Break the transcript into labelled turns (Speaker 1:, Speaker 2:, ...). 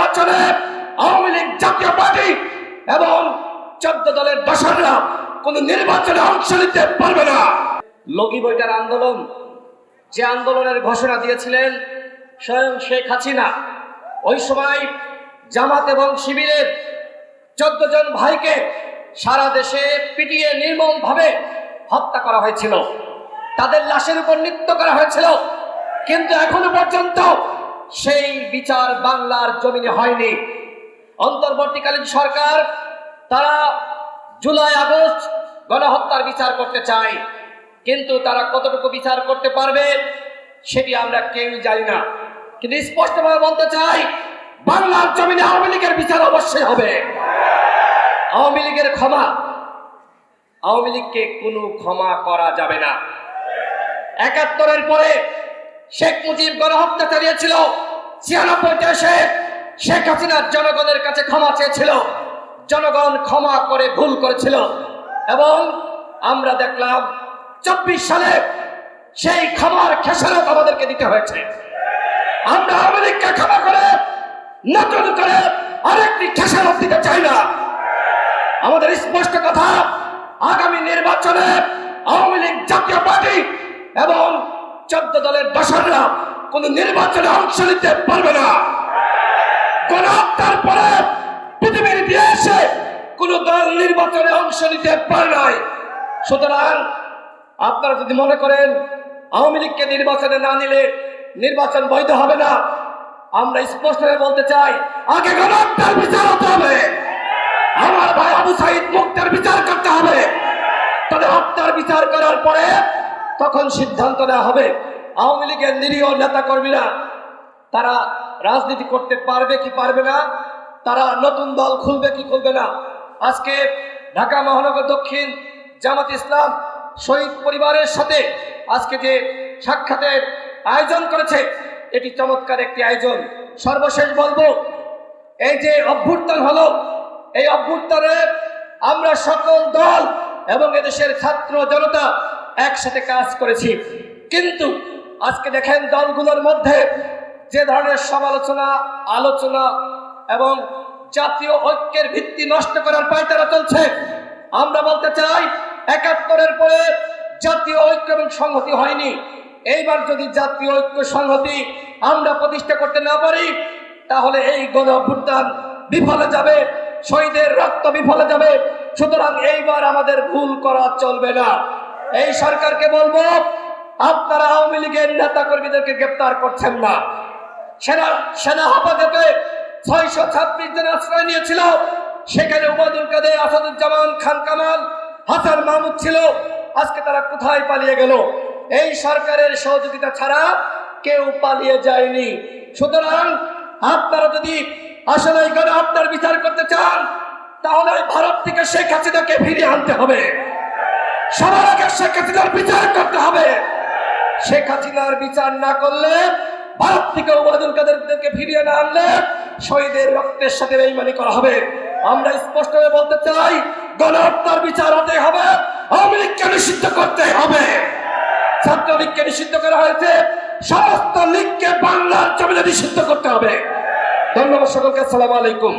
Speaker 1: নির্বাচনে আওয়ামী লীগ জাতীয় পার্টি এবং চোদ্দ দলের দশররা কোন নির্বাচনে অংশ নিতে পারবে না। লগি বইটার আন্দোলন, যে আন্দোলনের ঘোষণা দিয়েছিলেন স্বয়ং শেখ হাসিনা, ওই সময় জামাত এবং শিবিরের চোদ্দ জন ভাইকে সারা দেশে পিটিয়ে নির্মমভাবে হত্যা করা হয়েছিল। তাদের লাশের উপর নৃত্য করা হয়েছিল। কিন্তু এখনও পর্যন্ত সেই বিচার বাংলার জমিনে হয়নি। অন্তর্বর্তীকালীন সরকার, তারা জুলাই আগস্ট গণহত্যার বিচার করতে চায়। কিন্তু তারা কতটুকু বিচার করতে পারবে, সেটি আমরা কেউই জানি না। কিন্তু স্পষ্টভাবে বলতে চাই, বাংলার জমিনে আওয়ামী লীগের বিচার অবশ্যই হবে। আওয়ামী লীগের ক্ষমা। আওয়ামী লীগকে কোনো ক্ষমা করা যাবে না। একাত্তরের পরে শেখ মুজিব গণহত্যা চালিয়েছিল। ছিয়ানব্বইতে এসে শেখ হাসিনার জনগণের কাছে ক্ষমা চেয়েছিল। জনগণ ক্ষমা করে ভুল করেছিল। এবং আমরা দেখলাম চব্বিশ সালে সেই ক্ষমার খেসারত আমাদেরকে দিতে হয়েছে। আমরা লীগকে ক্ষমা করে নতুন করে আরেকটি খেসারত দিতে চাই না। আমাদের স্পষ্ট কথা, আগামী নির্বাচনে আওয়ামী লীগ জাতীয় পার্টি এবং চোদ্দ দলের দশররা কোন নির্বাচনে অংশ নিতে পারবে না। গণহত্যার পরে পৃথিবীর ইতিহাসে কোন দল নির্বাচনে অংশ নিতে পারে নাই। সুতরাং আপনারা যদি মনে করেন আওয়ামী লীগকে নির্বাচনে না নিলে নির্বাচন বৈধ হবে না, আমরা স্পষ্টভাবে বলতে চাই, আগে গণহত্যার বিচার হতে হবে। আমার ভাই আবু সাইদ মুক্তের বিচার করতে হবে। তাদের হত্যার বিচার করার পরে তখন সিদ্ধান্ত নেওয়া হবে। আওয়ামী লীগের নিরীহ নেতা কর্মীরা তারা রাজনীতি করতে পারবে কি পারবে না? তারা নতুন দল খুলবে কি খুলবে না? আজকে ঢাকা মহানগর দক্ষিণ জামাত ইসলাম শহীদ পরিবারের সাথে আজকে যে সাক্ষাতের আয়োজন করেছে, এটি চমৎকার একটি আয়োজন। সর্বশেষ বলব, এই যে অভ্যুত্থান হলো, এই অভ্যুত্থানে আমরা সকল দল এবং এদেশের ছাত্র জনতা একসাথে কাজ করেছি। কিন্তু আজকে দেখেন দলগুলোর মধ্যে যে ধরনের সমালোচনা, আলোচনা এবং জাতীয় ঐক্যের ভিত্তি নষ্ট করার পায়তারা চলছে। আমরা বলতে চাই, একাত্তরের পরে জাতীয় ঐক্য এবং সংহতি হয়নি। এইবার যদি জাতীয় ঐক্য, সংহতি আমরা প্রতিষ্ঠা করতে না পারি, তাহলে এই গণ অভ্যুত্থান বিফলে যাবে, শহীদের রক্ত বিফলে যাবে। সুতরাং এইবার আমাদের ভুল করা চলবে না। এই সরকারকে বলব, আপনারা আওয়ামী লীগের নেতা কর্মীদেরকে গ্রেপ্তার করছেন না। সেনা সেনা হেফাজতে ছয়শো ছাব্বিশ জন আশ্রয় নিয়েছিল। সেখানে উবাদুল কাদের, আসাদুজ্জামান খান কামাল, হাসান মাহমুদ ছিল। আজকে তারা কোথায় পালিয়ে গেল? এই সরকারের সহযোগিতা ছাড়া কেউ পালিয়ে যায়নি। সুতরাং আপনারা যদি আসলে আপনার বিচার করতে চান, তাহলে ভারত থেকে শেখ হাসিনাকে ফিরিয়ে আনতে হবে। সবার আগে শেখ হাসিনার বিচার করতে হবে। শেখ হাসিনার বিচার না করলে ভারত থেকে ওবায়দুল কাদেরকে ফিরিয়ে না আনলে শহীদের রক্তের সাথে বেইমানি করা হবে। আমরা স্পষ্টভাবে বলতে চাই, গণহত্যার বিচার হতে হবে, আওয়ামী লীগকে নিষিদ্ধ করতে হবে। ছাত্রলীগকে নিষিদ্ধ করা হয়েছে, সমস্ত লীগকে বাংলার জমিনে নিষিদ্ধ করতে হবে। ধন্যবাদ সকলকে, আসসালামু আলাইকুম।